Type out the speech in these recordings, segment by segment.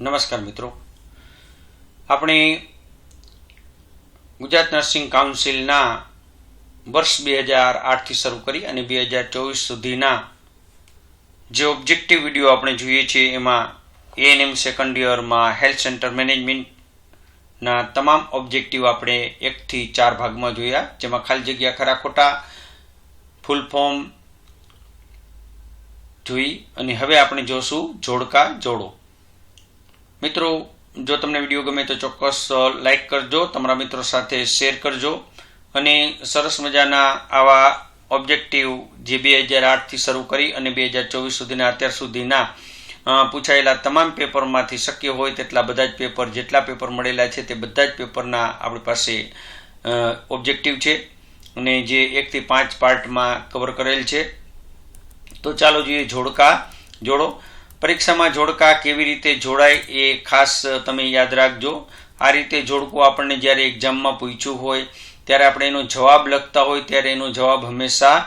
નમસ્કાર મિત્રો. આપણે ગુજરાત નર્સિંગ કાઉન્સિલના વર્ષ બે હજાર આઠથી શરૂ કરી અને બે હજાર ચોવીસ સુધીના જે ઓબ્જેક્ટિવ વીડિયો આપણે જોઈએ છીએ, એમાં એએનએમ સેકન્ડ યરમાં હેલ્થ સેન્ટર મેનેજમેન્ટના તમામ ઓબ્જેક્ટિવ આપણે એકથી ચાર ભાગમાં જોયા, જેમાં ખાલી જગ્યા ખરા ખોટા ફૂલ ફોર્મ જોઈ અને હવે આપણે જોશું જોડકા જોડો. મિત્રો, જો તમને વીડિયો ગમે તો ચોક્કસ લાઇક કરજો, તમારા મિત્રો સાથે શેર કરજો. અને સરસ મજાના આવા ઓબ્જેક્ટિવ જે બે હજાર આઠથી શરૂ કરી અને બે હજાર ચોવીસ સુધીના અત્યાર સુધીના પૂછાયેલા તમામ પેપરમાંથી શક્ય હોય તેટલા બધા જ પેપર, જેટલા પેપર મળેલા છે તે બધા જ પેપરના આપણી પાસે ઓબ્જેક્ટિવ છે. અને જે એકથી પાંચ પાર્ટમાં કવર કરેલ છે. તો ચાલો જોઈએ, જોડકા, જોડો. પરીક્ષામાં જોડકા કેવી રીતે જોડાય એ ખાસ તમે યાદ રાખજો. આ રીતે જોડકું આપણને જ્યારે એક્ઝામમાં પૂછ્યું હોય, ત્યારે આપણે એનો જવાબ લખતા હોય, ત્યારે એનો જવાબ હંમેશા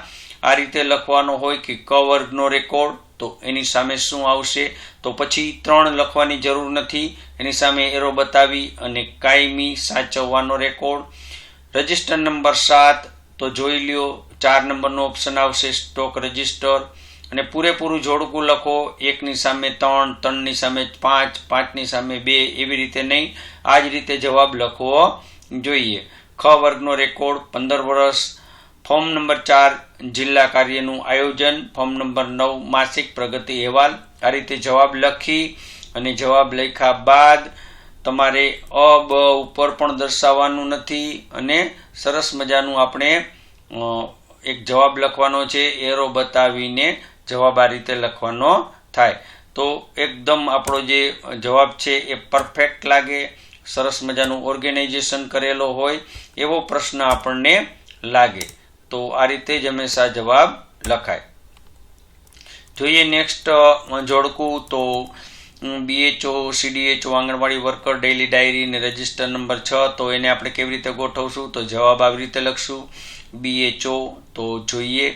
આ રીતે લખવાનો હોય કે ક વર્ગનો રેકોર્ડ, તો એની સામે શું આવશે? તો પછી ત્રણ લખવાની જરૂર નથી. એની સામે એરો બતાવી અને કાયમી સાચવવાનો રેકોર્ડ. રજિસ્ટર નંબર સાત, તો જોઈ લ્યો, ચાર નંબરનો ઓપ્શન આવશે, સ્ટોક રજિસ્ટર. અને પૂરેપૂરું જોડકું લખો. એકની સામે ત્રણ, ત્રણની સામે પાંચ, પાંચની સામે બે, એવી રીતે નહીં. આ જ રીતે જવાબ લખવો જોઈએ. ખ વર્ગનો રેકોર્ડ પંદર વર્ષ. ફોર્મ નંબર ચાર, જિલ્લા કાર્યનું આયોજન. ફોર્મ નંબર નવ, માસિક પ્રગતિ અહેવાલ. આ રીતે જવાબ લખી અને જવાબ લખ્યા બાદ તમારે અ, બ ઉપર પણ દર્શાવવાનું નથી અને સરસ મજાનું આપણે એક જવાબ લખવાનો છે. એરો બતાવીને જવાબ આ રીતે લખવાનો થાય. તો એકદમ આપણો જે જવાબ છે એ પરફેક્ટ લાગે, સરસ મજાનું ઓર્ગેનાઇઝેશન કરેલો હોય એવો પ્રશ્ન આપણને લાગે. તો આ રીતે જ હંમેશા જવાબ લખાય. જોઈએ નેક્સ્ટ જોડકું તો BHO CDHO anganwadi worker, daily diary અને રજિસ્ટર નંબર છ, તો એને આપણે કેવી રીતે ગોઠવશું? તો જવાબ આવી રીતે લખશું. બીએચઓ તો જોઈએ.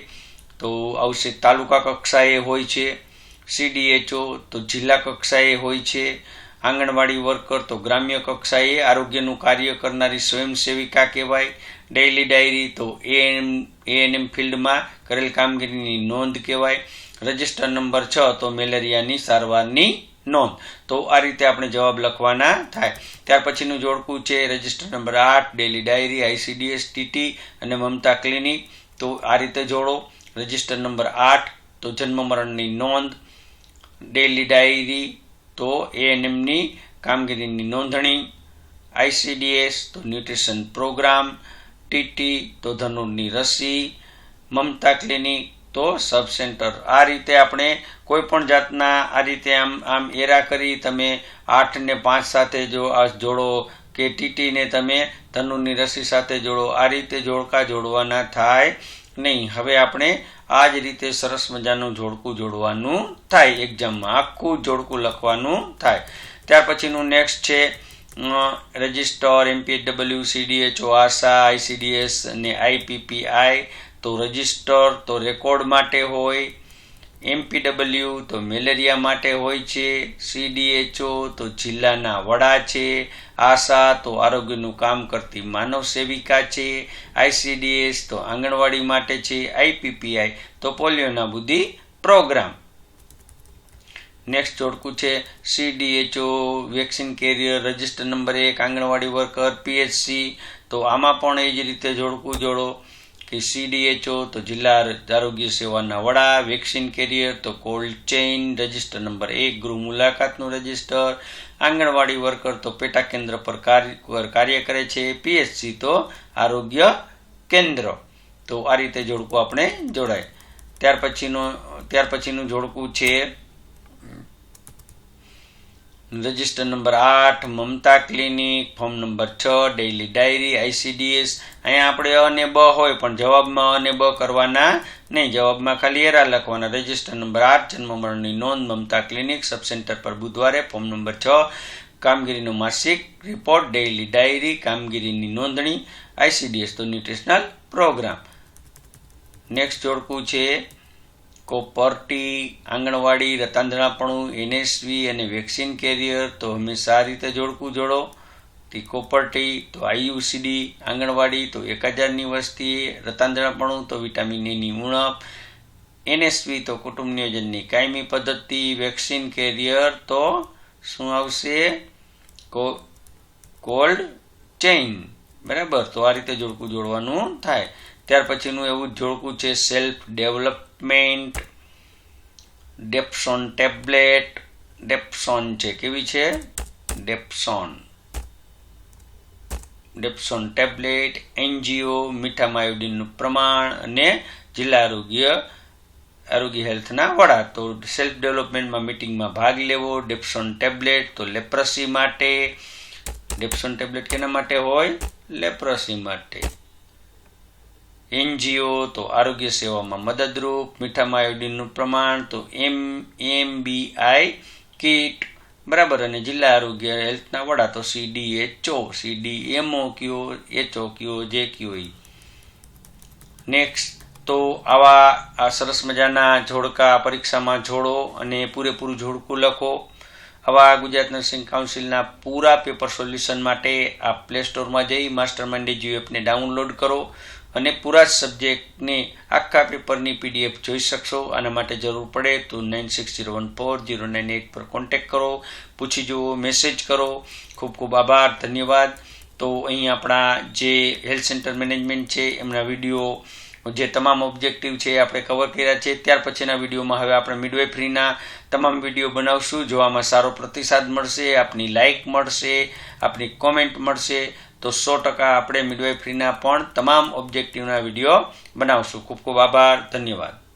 તો આવશે તાલુકા કક્ષાએ હોય છે સીડીએચઓ તો જિલ્લા કક્ષાએ હોય છે, આંગણવાડી વર્કર, તો ગ્રામ્ય કક્ષાએ આરોગ્યનું કાર્ય કરનારી સ્વયંસેવિકા કહેવાય, ડેઇલી ડાયરી, તો એએનએમ એએનએમ ફિલ્ડમાં કરેલ કામગીરીની નોંધ કહેવાય, રજિસ્ટર નંબર છ, તો મેલેરિયાની સારવારની નોંધ. તો આ રીતે આપણે જવાબ લખવાના થાય. ત્યાર પછીનું જોડકું છે, રજિસ્ટર નંબર આઠ ડેલી ડાયરી આઈસીડીએસ ટીટી અને મમતા ક્લિનિક. તો આ રીતે જોડો. રજિસ્ટર નંબર આઠ, તો જન્મ મરણની નોંધ ડેલી ડાયરી તો એએનએમની કામગીરીની નોંધણી આઈસીડીએસ તો ન્યુટ્રિશન પ્રોગ્રામ ટીટી તો ધનુરની રસી, મમતા ક્લિનિક તો સબ સેન્ટર આ રીતે આપણે કોઈ પણ જાતના આ રીતે આમ આમ એરા કરી તમે આઠ ને પાંચ સાથે જો આ જોડો કે ટીટીને તમે ધનુની રસી સાથે જોડો, આ રીતે જોડકા જોડવાના થાય. નહીં. હવે આપણે આ જ રીતે સરસ મજાનું જોડકું જોડવાનું થાય. એક્ઝામમાં આખું જોડકું લખવાનું થાય. ત્યાર પછીનું નેક્સ્ટ છે register MPW CDHO ASHA ICDS અને આઈપીપીઆઈ તો રજિસ્ટર તો રેકોર્ડ માટે હોય. એમપીડબલ્યુ તો મેલેરિયા માટે હોય છે સીડીએચઓ તો જિલ્લાના વડા છે, આશા તો આરોગ્યનું કામ કરતી માનવ સેવિકા છે આઈસીડીએસ તો આંગણવાડી માટે છે આઈપીપીઆઈ તો પોલિયોના બુદ્ધિ પ્રોગ્રામ. નેક્સ્ટ જોડકું છે CDHO vaccine carrier, register number એક, આંગણવાડી વર્કર પીએચસી તો આમાં પણ એ જ રીતે જોડકું જોડો. કે સીડીએચઓ તો જિલ્લા આરોગ્ય સેવાના વડા, વેક્સિન કેરિયર તો કોલ્ડ ચેઇન રજિસ્ટર નંબર એક, ગૃહ મુલાકાતનું રજિસ્ટર, આંગણવાડી વર્કર તો પેટા કેન્દ્ર પર કાર્ય કરે છે, પીએચસી તો આરોગ્ય કેન્દ્ર. તો આ રીતે જોડકું આપણે જોડાય. ત્યાર પછીનું ત્યાર પછીનું જોડકું છે રજિસ્ટર નંબર આઠ, મમતા ક્લિનિક, ફોર્મ નંબર છ, ડેઇલી ડાયરી, આઈસીડીએસ. અહીંયા આપણે અ અને બ હોય, પણ જવાબમાં અ અને બ કરવાના નહીં. જવાબમાં ખાલી એરા લખવાના. રજિસ્ટર નંબર આઠ, જન્મ મરણની નોંધ, મમતા ક્લિનિક, સબસેન્ટર પર બુધવારે, ફોર્મ નંબર છ, કામગીરીનો માસિક રિપોર્ટ, ડેઇલી ડાયરી, કામગીરીની નોંધણી, આઈસીડીએસ તો ન્યુટ્રિશનલ પ્રોગ્રામ. નેક્સ્ટ જોડકું છે કોપરટી આંગણવાડી, રતાંધણાપણું, એનએસવી અને વેક્સિન કેરિયર તો હંમેશા આ રીતે જોડકું જોડો. તે કોપરટી તો આઈયુસીડી, આંગણવાડી તો એક હજારની વસ્તી, રતાંધણાપણું તો વિટામિન એની ઉણપ. એનએસવી તો કુટુંબ નિયોજનની કાયમી પદ્ધતિ, વેક્સિન કેરિયર તો શું આવશે? કો, કોલ્ડ ચેઇન. બરાબર, તો આ રીતે જોડકું જોડવાનું થાય. ત્યાર પછીનું એવું જોડકું છે self development dapsone tablet dapsone છે. કેવી છે? ડેપ્સોન ડેપ્સોન ટેબ્લેટ એનજીઓ મીઠા આયોડિનનું પ્રમાણ અને જિલ્લા આરોગ્ય આરોગ્ય હેલ્થના વડા. તો સેલ્ફ ડેવલપમેન્ટમાં મિટિંગમાં ભાગ લેવો ડેપ્સોન ટેબ્લેટ તો લેપ્રસી માટે. ડેપ્સોન ટેબ્લેટ કેના માટે હોય? લેપ્રસી માટે. એનજીઓ તો આરોગ્ય સેવામાં મદદરૂપ મીઠામાં આયોડિનનું પ્રમાણ તો એમ એમ બી આઈ, કીટ બરાબર અને જિલ્લા આરોગ્ય હેલ્થના વડા તો સીડીએચઓ સીડી એમઓ કયો એચઓ કયો, જે કયો નેક્સ્ટ તો આવા આ સરસ મજાના જોડકા પરીક્ષામાં જોડો અને પૂરેપૂરું જોડકું લખો. આવા ગુજરાત નર્સિંગ કાઉન્સિલના પૂરા પેપર સોલ્યુશન માટે આ પ્લે સ્ટોરમાં જઈ માસ્ટર માઇન્ડ એપને ડાઉનલોડ કરો. અને પૂરા સબ્જેક્ટને આખા પેપરની પીડીએફ જોઈ શકશો. આના માટે જરૂર પડે તો nine six zero one four zero nine eight પર કોન્ટેક્ટ કરો. પૂછી જુઓ, મેસેજ કરો. ખૂબ ખૂબ આભાર, ધન્યવાદ. તો અહીં આપણા જે હેલ્થ સેન્ટર મેનેજમેન્ટ છે, એમના વીડિયો જે તમામ ઓબ્જેક્ટિવ છે આપણે કવર કર્યા છે. ત્યાર પછીના વિડીયોમાં હવે આપણે મિડવાઇફરીના તમામ વીડિયો બનાવશું. જોવામાં સારો પ્રતિસાદ મળશે, આપની લાઇક મળશે, આપની કોમેન્ટ મળશે તો સો ટકા આપણે મિડવાઇફરીના પણ તમામ ઓબ્જેક્ટિવના વીડિયો બનાવશું. ખૂબ ખૂબ આભાર. ધન્યવાદ.